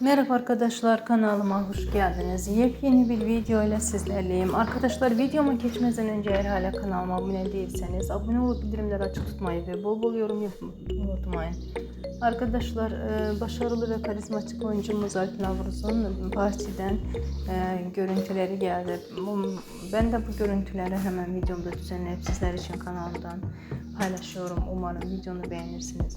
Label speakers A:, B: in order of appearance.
A: Merhaba arkadaşlar kanalıma hoş geldiniz. Yepyeni bir video ile sizlerleyim. Arkadaşlar videoma geçmeden önce eğer hala kanalıma abone değilseniz abone olup bildirimleri açık tutmayı ve bol bol yorum yapmayı unutmayın. Arkadaşlar e, başarılı ve karizmatik oyuncumuz Alp Navruz'un partiden e, görüntüleri geldi. Ben de bu görüntüleri hemen videomda düzenleyip sizler için kanalımdan paylaşıyorum. Umarım videonu beğenirsiniz.